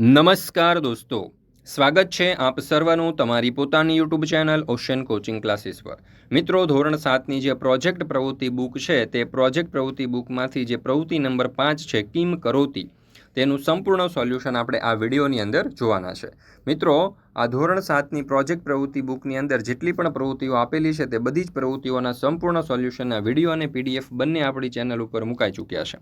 નમસ્કાર દોસ્તો. સ્વાગત છે આપ સર્વનું તમારી પોતાની YouTube channel Ocean coaching classes પર. મિત્રો, ધોરણ સાતની જે પ્રોજેક્ટ પ્રવૃત્તિ બુક છે, તે પ્રોજેક્ટ પ્રવૃત્તિ બુકમાંથી જે પ્રવૃત્તિ નંબર પાંચ છે, કિમ કરોતી, તેનું સંપૂર્ણ સોલ્યુશન આપણે આ વિડીયોની અંદર જોવાના છે. મિત્રો, આ ધોરણ સાતની પ્રોજેક્ટ પ્રવૃત્તિ બુકની અંદર જેટલી પણ પ્રવૃત્તિઓ આપેલી છે, તે બધી જ પ્રવૃત્તિઓના સંપૂર્ણ સોલ્યુશનના વીડિયો અને પીડીએફ બંને આપણી ચેનલ ઉપર મુકાઈ ચૂક્યા છે.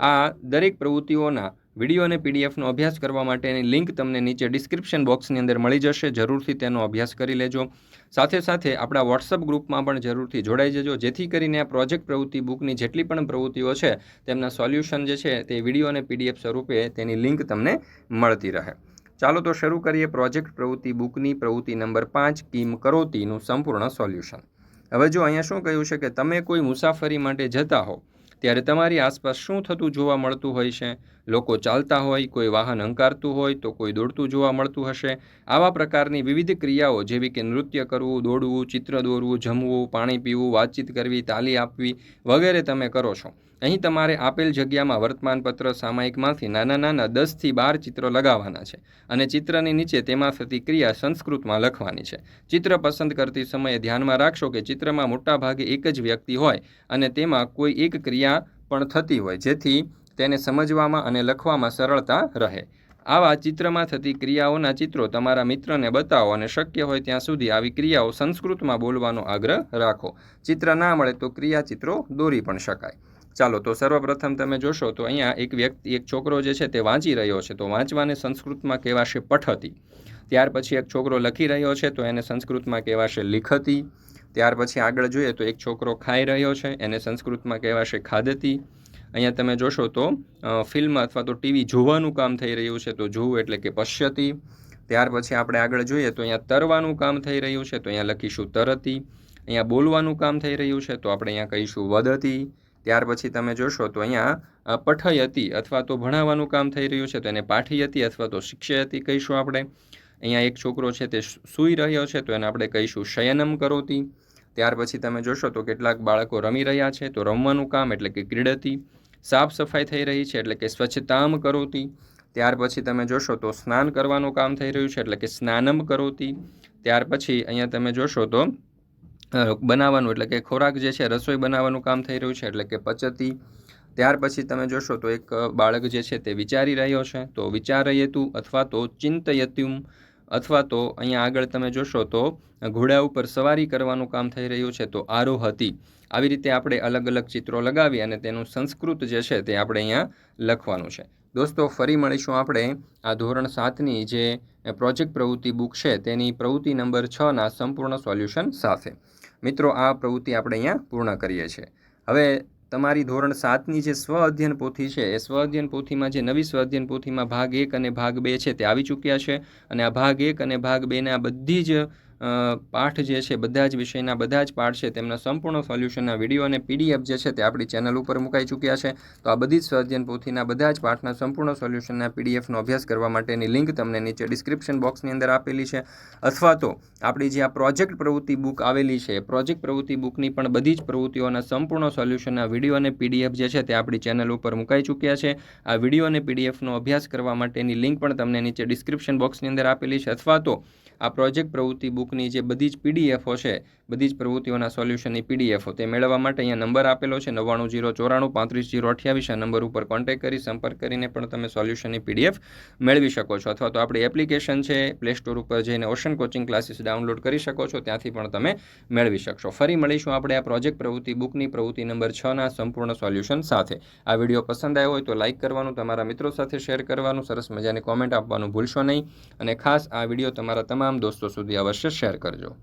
આ દરેક પ્રવૃત્તિઓના વીડિયો અને પીડીએફનો અભ્યાસ કરવા માટેની લિંક તમને નીચે ડિસ્ક્રિપ્શન બોક્સની અંદર મળી જશે. જરૂરથી તેનો અભ્યાસ કરી લેજો. સાથે સાથે આપણા વોટ્સઅપ ગ્રુપમાં પણ જરૂરથી જોડાઈ જજો. જેથી કરીને આ પ્રોજેક્ટ પ્રવૃત્તિ બુકની જેટલી પણ પ્રવૃત્તિઓ છે, તેમના સોલ્યુશન જે છે, તે વીડિયો અને પીડીએફ સ્વરૂપે તેની લિંક તમને મળતી રહે. ચાલો તો શરૂ કરીએ પ્રોજેક્ટ પ્રવૃત્તિ બુકની પ્રવૃત્તિ નંબર પાંચ, કિમ કરોતીનું સંપૂર્ણ સોલ્યુશન. હવે જો અહીંયા શું કહ્યું છે કે તમે કોઈ મુસાફરી માટે જતા હો ત્યારે તમારી આસપાસ શું થતું જોવા મળતું હોય છે? લોકો ચાલતા હોય, કોઈ વાહન હંકારતું હોય, તો કોઈ દોડતું જોવા મળતું હશે. આવા પ્રકારની વિવિધ ક્રિયાઓ જેવી કે નૃત્ય કરવું, દોડવું, ચિત્ર દોરવું, જમવું, પાણી પીવું, વાતચીત કરવી, તાલી આપવી વગેરે તમે કરો છો. અહીં તમારે આપેલ જગ્યામાં વર્તમાનપત્ર સામાયિકમાંથી નાના નાના દસથી બાર ચિત્રો લગાવવાના છે અને ચિત્રની નીચે તેમાં થતી ક્રિયા સંસ્કૃતમાં લખવાની છે. ચિત્ર પસંદ કરતી સમયે ધ્યાનમાં રાખશો કે ચિત્રમાં મોટાભાગે એક જ વ્યક્તિ હોય અને તેમાં કોઈ એક ક્રિયા પણ થતી હોય જેથી તેને સમજવામાં અને લખવામાં સરળતા રહે. આવા ચિત્રમાં થતી ક્રિયાઓના ચિત્રો તમારા મિત્રને બતાવો અને શક્ય હોય ત્યાં સુધી આવી ક્રિયાઓ સંસ્કૃતમાં બોલવાનો આગ્રહ રાખો. ચિત્ર ના મળે તો ક્રિયા ચિત્રો દોરી પણ શકાય. ચાલો, તો સર્વપ્રથમ તમે જોશો, તો અહીંયા એક વ્યક્તિ, એક છોકરો જે છે તે વાંચી રહ્યો છે. તો વાંચવાને સંસ્કૃતમાં કહેવાશે પઠતી. ત્યાર પછી એક છોકરો લખી રહ્યો છે, તો એને સંસ્કૃતમાં કહેવાશે લિખતી. ત્યાર પછી આગળ જોઈએ, તો એક છોકરો ખાઈ રહ્યો છે, એને સંસ્કૃતમાં કહેવાશે ખાદતી. અહીંયા તમે જોશો તો ફિલ્મ અથવા તો ટીવી જોવાનું કામ થઈ રહ્યું છે, તો જોવું એટલે કે પશ્યતી. ત્યાર પછી આપણે આગળ જોઈએ, તો અહીંયા તરવાનું કામ થઈ રહ્યું છે, તો અહીંયા લખીશું તરતી. અહીંયા બોલવાનું કામ થઈ રહ્યું છે, તો આપણે અહીંયા કહીશું વદતી. ત્યાર પછી તમે જોશો તો અહીંયા પઠયતી અથવા તો ભણાવવાનું કામ થઈ રહ્યું છે તો એને પાઠયતી અથવા તો શિક્ષયતી કહીશું આપણે. અહીંયા એક છોકરો છે તે સૂઈ રહ્યો છે તો એને આપણે કહીશું શયનમ કરોતી. ત્યાર પછી તમે જોશો તો કેટલાક બાળકો રમી રહ્યા છે તો રમવાનું કામ એટલે કે ક્રીડતી. સાફ સફાઈ થઈ રહી છે એટલે કે સ્વચ્છતામ કરોતી. ત્યાર પછી તમે જોશો તો સ્નાન કરવાનું કામ થઈ રહ્યું છે એટલે કે સ્નાનમ કરોતી. ત્યાર પછી અહીંયા તમે જોશો તો બનાવવાનું. એટલે કે ખોરાક જે છે, રસોઈ બનાવવાનું કામ થઈ રહ્યું છે, એટલે કે પચતી. ત્યાર પછી તમે જોશો તો એક બાળક જે છે તે વિચારી રહ્યો છે. તો વિચારયતું અથવા તો ચિંતયત્યુમ અથવા તો અહીંયા આગળ તમે જોશો તો ઘોડા ઉપર સવારી કરવાનું કામ થઈ રહ્યું છે, તો આરોહતી. આવી રીતે આપણે અલગ અલગ ચિત્રો લગાવી અને તેનું સંસ્કૃત જે છે તે આપણે અહીંયા લખવાનું છે. દોસ્તો, ફરી મળીશું આપણે આ ધોરણ સાતની જે પ્રોજેક્ટ પ્રવૃત્તિ બુક છે, તેની પ્રવૃત્તિ નંબર છના સંપૂર્ણ સોલ્યુશન સાથે. મિત્રો, આ પ્રવૃત્તિ આપણે અહીંયા પૂર્ણ કરીએ છીએ. હવે તમારી ધોરણ સાતની જે સ્વ અધ્યયન પોથી છે, એ સ્વ અધ્યયન પોથીમાં જે નવી સ્વ અધ્યયન પોથીમાં ભાગ એક અને ભાગ બે છે તે આવી ચૂક્યા છે. અને આ ભાગ એક અને ભાગ બેને બધી જ પાઠ જે છે, બધા જ વિષયના બધા જ પાઠ છે, તેમના સંપૂર્ણ સોલ્યુશનના વીડિયો અને પીડીએફ જે છે, તે આપણી ચેનલ ઉપર મુકાઈ ચૂક્યા છે. તો આ બધી જ સ્વાધ્યન પોથીના બધા જ પાઠના સંપૂર્ણ સોલ્યુશનના પીડીએફનો અભ્યાસ કરવા માટેની લિંક તમને નીચે ડિસ્ક્રિપ્શન બોક્સની અંદર આપેલી છે. અથવા તો આપણી જે આ પ્રોજેક્ટ પ્રવૃત્તિ બુક આવેલી છે પ્રોજેક્ટ પ્રવૃત્તિ બુકની પણ બધી જ પ્રવૃત્તિઓના સંપૂર્ણ સોલ્યુશનના વીડિયો અને પીડીએફ જે છે, તે આપણી ચેનલ ઉપર મુકાઈ ચૂક્યા છે. આ વીડિયો અને પીડીએફનો અભ્યાસ કરવા માટેની લિંક પણ તમને નીચે ડિસ્ક્રિપ્શન બોક્સની અંદર આપેલી છે. અથવા તો આ પ્રોજેક્ટ પ્રવૃત્તિ બુકની જે બધી જ પીડીએફો છે, બધી જ પ્રવૃત્તિઓના સોલ્યુશનની પીડીએફો, તે મેળવવા માટે અહીંયા નંબર આપેલો છે, નવ્વાણું જીરો ચોરાણું પાંત્રીસ જીરો અઠ્યાવીસ. આ નંબર ઉપર કોન્ટેક્ટ કરી, સંપર્ક કરીને પણ તમે સોલ્યુશનની પીડીએફ મેળવી શકો છો. અથવા તો આપણી એપ્લિકેશન છે પ્લે સ્ટોર ઉપર જઈને ઓશન કોચિંગ ક્લાસીસ ડાઉનલોડ કરી શકો છો, ત્યાંથી પણ તમે મેળવી શકશો. ફરી મળીશું આપણે આ પ્રોજેક્ટ પ્રવૃત્તિ બુકની પ્રવૃત્તિ નંબર છના સંપૂર્ણ સોલ્યુશન સાથે. આ વીડિયો પસંદ આવ્યો હોય તો લાઇક કરવાનું, તમારા મિત્રો સાથે શેર કરવાનું, સરસ મજાની કોમેન્ટ આપવાનું ભૂલશો નહીં. અને ખાસ આ વીડિયો તમારા તમામ દોસ્તો સુધી અવશ્ય શેર કરજો.